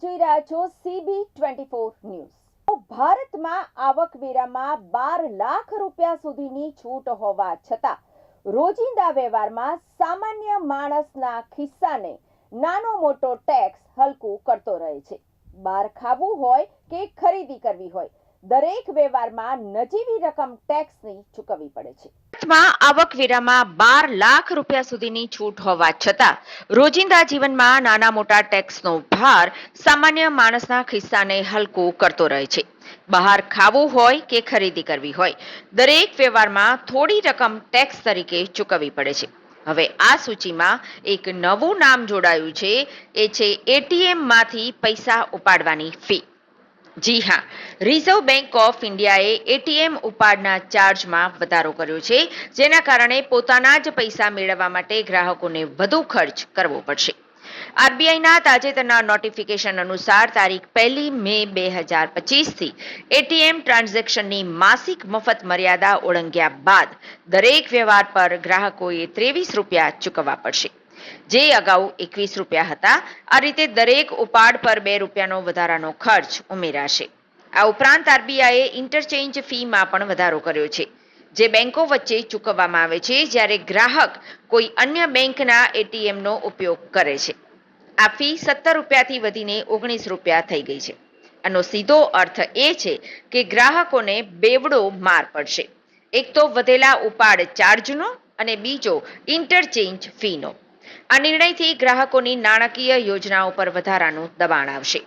જોઈ રહ્યા છો સીબી ટ્વેન્ટી ફોર ન્યૂઝ. ભારતમાં આવકવેરામાં બાર લાખ રૂપિયા સુધીની છૂટ હોવા છતાં, રોજિંદા વ્યવહારમાં સામાન્ય માણસના ખિસ્સાને નાનો મોટો ટેક્સ હલકું કરતો રહે છે. બહાર ખાવું હોય કે ખરીદી કરવી હોય દરેક વ્યવહારમાં નજીવી રકમ ટેક્સની ચૂકવવી પડે છે. ભારતમાં આવકવેરામાં બાર લાખ રૂપિયા સુધીની છૂટ હોવા છતાં રોજિંદા જીવનમાં નાના મોટા ટેક્સનો ભાર સામાન્ય માણસના ખિસ્સાને હલકું કરતો રહે છે. બહાર ખાવું હોય કે ખરીદી કરવી હોય, દરેક વ્યવહારમાં થોડી રકમ ટેક્સ તરીકે ચૂકવવી પડે છે. હવે આ સૂચિમાં એક નવું નામ જોડાયું છે, એ છે એટીએમમાંથી પૈસા ઉપાડવાની ફી જી હા. રિઝર્વ બેંક ઓફ ઇન્ડિયાએ એટીએમ ઉપાડના ચાર્જમાં વધારો કર્યો છે, જેના કારણે પોતાના જ પૈસા મેળવવા માટે ગ્રાહકોને વધુ ખર્ચ કરવો પડશે. આરબીઆઈના તાજેતરના નોટિફિકેશન અનુસાર તારીખ પહેલી મે બે હજાર પચીસથી એટીએમ ટ્રાન્ઝેક્શનની માસિક મફત મર્યાદા ઓળંગ્યા બાદ દરેક વ્યવહાર પર ગ્રાહકોએ ત્રેવીસ રૂપિયા ચૂકવવા પડશે. જે અગાઉ એકવીસ રૂપિયા હતા. આ રીતે દરેક ઉપાડ પર બે રૂપિયાનો વધારાનો ખર્ચ ઉમેરાશે. આ ઉપરાંત આરબીઆઈએ ઇન્ટરચેન્જ ફીમાં પણ વધારો કર્યો છે. જે બેંકો વચ્ચે ચૂકવવામાં આવે છે, જ્યારે ગ્રાહક કોઈ અન્ય બેંકના એટીએમનો ઉપયોગ કરે છે. આ ફી સત્તર રૂપિયાથી વધીને ઓગણીસ રૂપિયા થઈ ગઈ છે. આનો સીધો અર્થ એ છે કે ગ્રાહકોને બેવડો માર પડશે. એક તો વધેલા ઉપાડ ચાર્જનો અને બીજો ઇન્ટરચેન્જ ફીનો. આ નિર્ણયથી ગ્રાહકોની નાણાકીય યોજનાઓ પર વધારાનું દબાણ આવશે.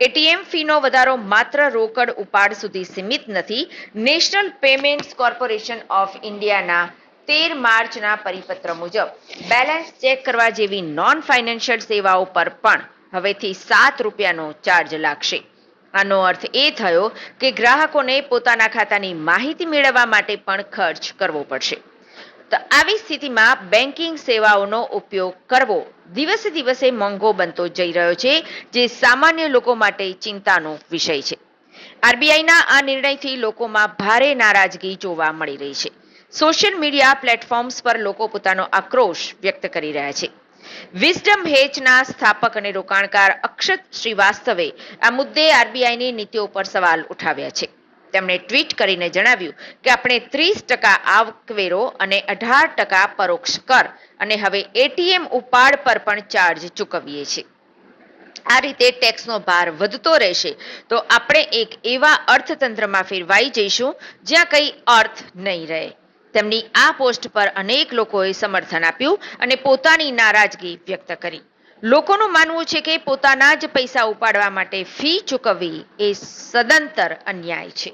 એટીએમ ફીનો વધારો માત્ર રોકડ ઉપાડ સુધી સીમિત નથી. નેશનલ પેમેન્ટ્સ કોર્પોરેશન ઓફ ઇન્ડિયાના તેર માર્ચના પરિપત્ર મુજબ બેલેન્સ ચેક કરવા જેવી નોન ફાઇનાન્શિયલ સેવાઓ પર પણ હવેથી સાત રૂપિયાનો ચાર્જ લાગશે. આનો અર્થ એ થયો કે ગ્રાહકોને પોતાના ખાતાની માહિતી મેળવવા માટે પણ ખર્ચ કરવો પડશે. તો આવી સ્થિતિમાં બેન્કિંગ સેવાઓનો ઉપયોગ કરવો. દિવસે દિવસે મોંઘો બનતો જઈ રહ્યો છે, જે સામાન્ય લોકો માટે ચિંતાનો વિષય છે. આરબીઆઈના આ નિર્ણયથી લોકોમાં ભારે નારાજગી જોવા મળી રહી છે. સોશિયલ મીડિયા પ્લેટફોર્મ્સ પર લોકો પોતાનો આક્રોશ વ્યક્ત કરી રહ્યા છે. વિઝડમ હેચના સ્થાપક અને રોકાણકાર અક્ષત શ્રીવાસ્તવે આ મુદ્દે આરબીઆઈની નીતિઓ પર સવાલ ઉઠાવ્યા છે. તેમણે ટ્વીટ કરીને જણાવ્યું કે આપણે ત્રીસ ટકા આવકવેરો અને અઢાર ટકા પરોક્ષ કર અને હવે એટીએમ ઉપાડ પર પણ ચાર્જ ચૂકવીએ છીએ. આ રીતે ટેક્સનો ભાર વધતો રહેશે તો આપણે એક એવા અર્થતંત્રમાં ફેરવાઈ જઈશું જ્યાં કંઈ અર્થ નહીં રહે. તેમની આ પોસ્ટ પર અનેક લોકોએ સમર્થન આપ્યું અને પોતાની નારાજગી વ્યક્ત કરી. લોકોનું માનવું છે કે પોતાના જ પૈસા ઉપાડવા માટે ફી ચૂકવવી એ સદંતર અન્યાય છે.